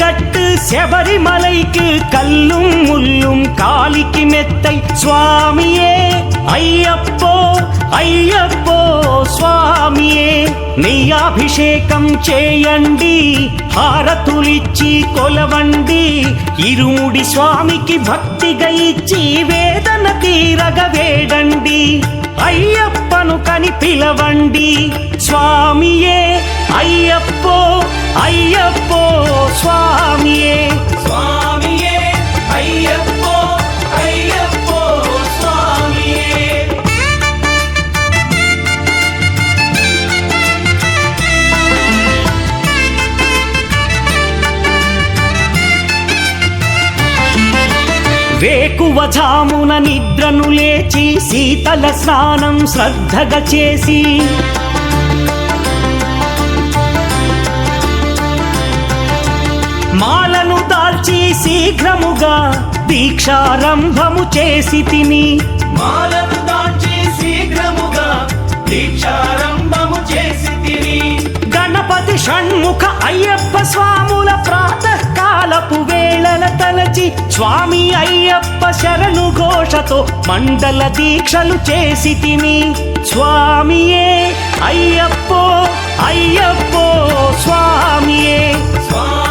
பள்ளிக்கட்டு செபரிமலைக்கு கல்லும் முள்ளும் காலிக்கு மெத்தை சுவாமியே ஐயப்போ అయ్యప్పో స్వామియే నెయ్యాభిషేకం చేయండి హారతులిచ్చి కొలవండి ఇరుముడి స్వామికి భక్తిగా ఇచ్చి వేదన తీరగ వేడండి అయ్యప్పను కని పిలవండి స్వామియే అయ్యప్పో అయ్యప్పో స్వామియే சுவாமியே ஐயப்போ ஐயப்போ சுவாமியே వేకువజామున నిద్రను లేచి శీతల స్నానం శ్రద్ధగా చేసి శీఘ్రముగా దీక్షారంభము చేసి తిని. మాలను దాల్చి శీఘ్రముగా దీక్షారంభము చేసి తిని. గణపతి షణ్ముఖ అయ్యప్ప స్వాముల ప్రాతకాలపు వేళల తలచి స్వామి అయ్యప్ప శరణు ఘోషతో మండల దీక్షలు చేసి తిని. స్వామియే అయ్యప్పో అయ్యప్పో స్వామియే. స్వామియే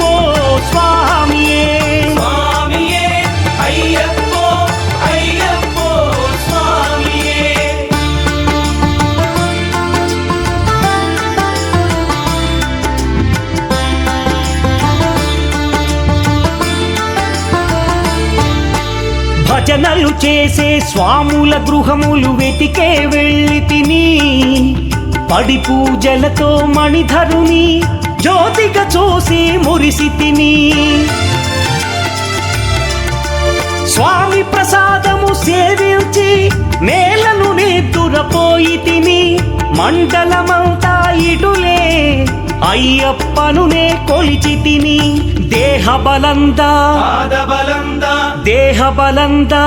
స్వామియే. స్వామియే అయ్యప్పో అయ్యప్పో స్వామియే. భజనలు చేసే స్వాముల గృహములు వెతికే వెళ్ళి తిని పడి పూజలతో మణిధరుని జ్యోతిగా చూసి మురిసి తిని. స్వామి ప్రసాదము సేవించి నేలను నిద్దురపోయి తిని. మండలమంతా ఇటులే అయ్యప్పను నే కొలిచి తిని. దేహ బలందా దేహ బలందా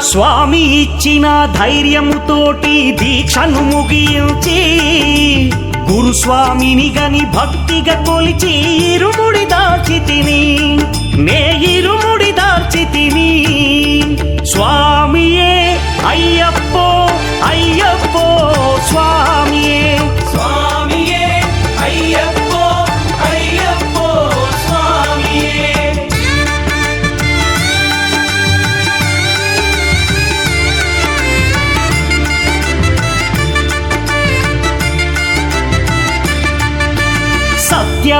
స్వామి ఇచ్చిన ధైర్యముతోటి దీక్షను ముగించి. గురుస్వామిని గని భక్తిగా కొలిచి ఇరుముడి దాచి తిని నే ఇరుముడి దాచి తిని స్వామియే అయ్యప్పో అయ్యప్పో స్వామియే. స్వామి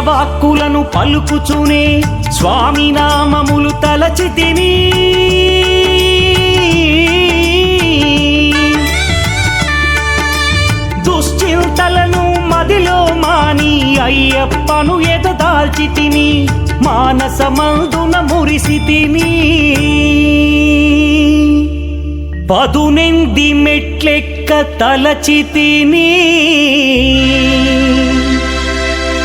వాక్కులను పలుకుచునే స్వామి నామములు తలచి తిని. దుశ్చింతలను మదిలో మాని అయ్యప్పను ఎదదాల్చి తిని మానసమందున మురిసి తిని. పదునెంది మెట్లెక్క తలచి తిని.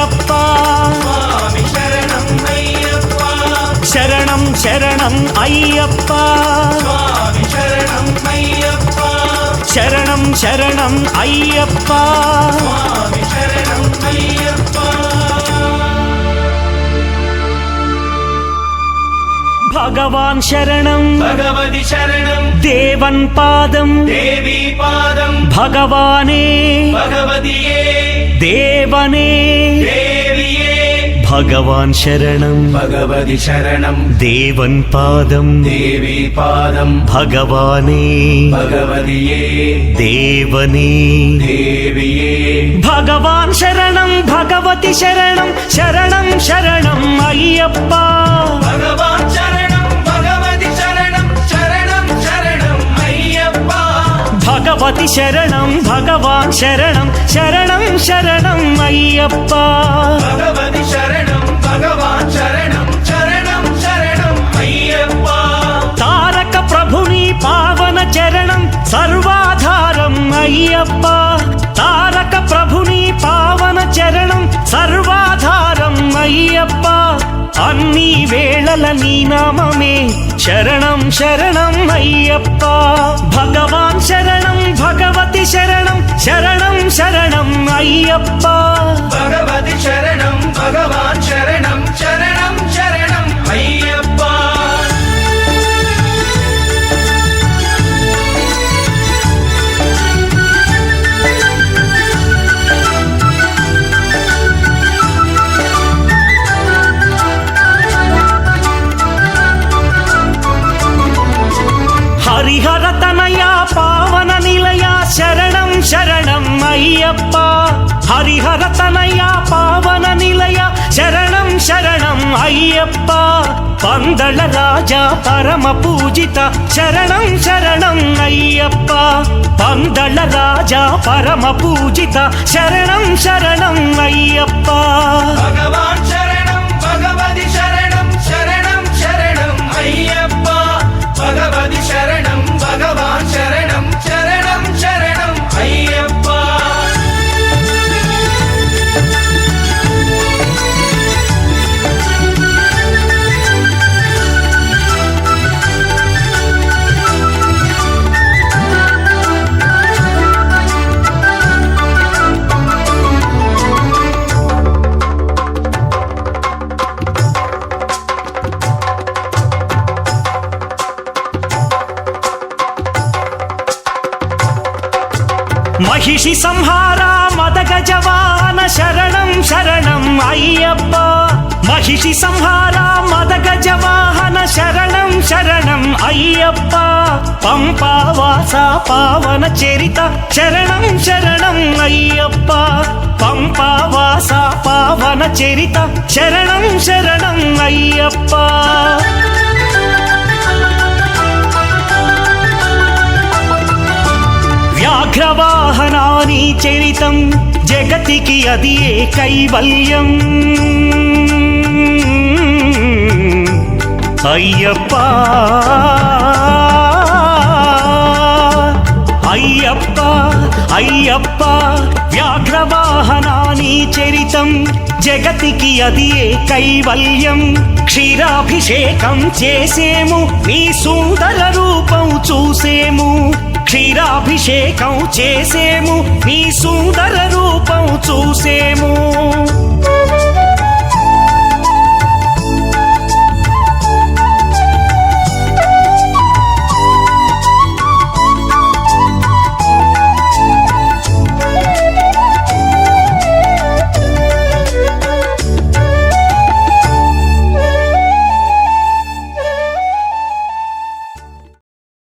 అయ్యప్ప స్వామి శరణం అయ్యప్ప శరణం శరణం అయ్యప్ప స్వామి శరణం అయ్యప్ప శరణం శరణం అయ్యప్ప స్వామి శరణం అయ్యప్ప భగవాన్ శరణం భగవతి శరణం దేవన్ పాదం దేవి పాదం భగవానే భగవతియే దేవనే దేవియే భగవాన్ శరణం భగవతి శరణం దేవన్ పాదం దేవి పాదం భగవానే భగవతి శరణం భగవాన్ శరణం శరణం శరణం అయ్యప్ప. భగవతి శరణం భగవాన్ శరణం శరణం శరణం అయ్యప్ప. తారక ప్రభుని పావన చరణం సర్వాధారం అయ్యప్ప. వేళల నీ నామమే. శరణం శరణం అయ్యప్ప. భగవాన్ శరణం భగవతి శరణం. శరణం శరణం అయ్యప్ప. అయ్యప్ప పందళ రాజా పరమ పూజిత శరణం శరణం అయ్యప్ప. పందళ రాజా పరమ పూజిత శరణం శరణం అయ్యప్ప. భగవాన్ మహిషి సంహార మదగ జవాన శరణం శరణం అయ్యప్ప. మహిషి సంహార మదగ జవాహన శరణం శరణం అయ్యప్ప. పంపావాస పావన చరిత శరణం శరణం అయ్యప్ప. పంపావాస పావన చరిత శరణం శరణం అయ్యప్ప. వ్యాఘ్రవాహనాని చరితం జగతికి అది ఏ కైవల్యం? అయ్యప్ప! అయ్యప్ప! అయ్యప్ప! వ్యాఘ్రవాహనాని చరితం జగతికి అది ఏ కైవల్యం? క్షీరాభిషేకం చేసేము నీ సుందర రూపం చూసేము క్షీరాభిషేకం చేసేము నీ సుందర రూపం చూసేము.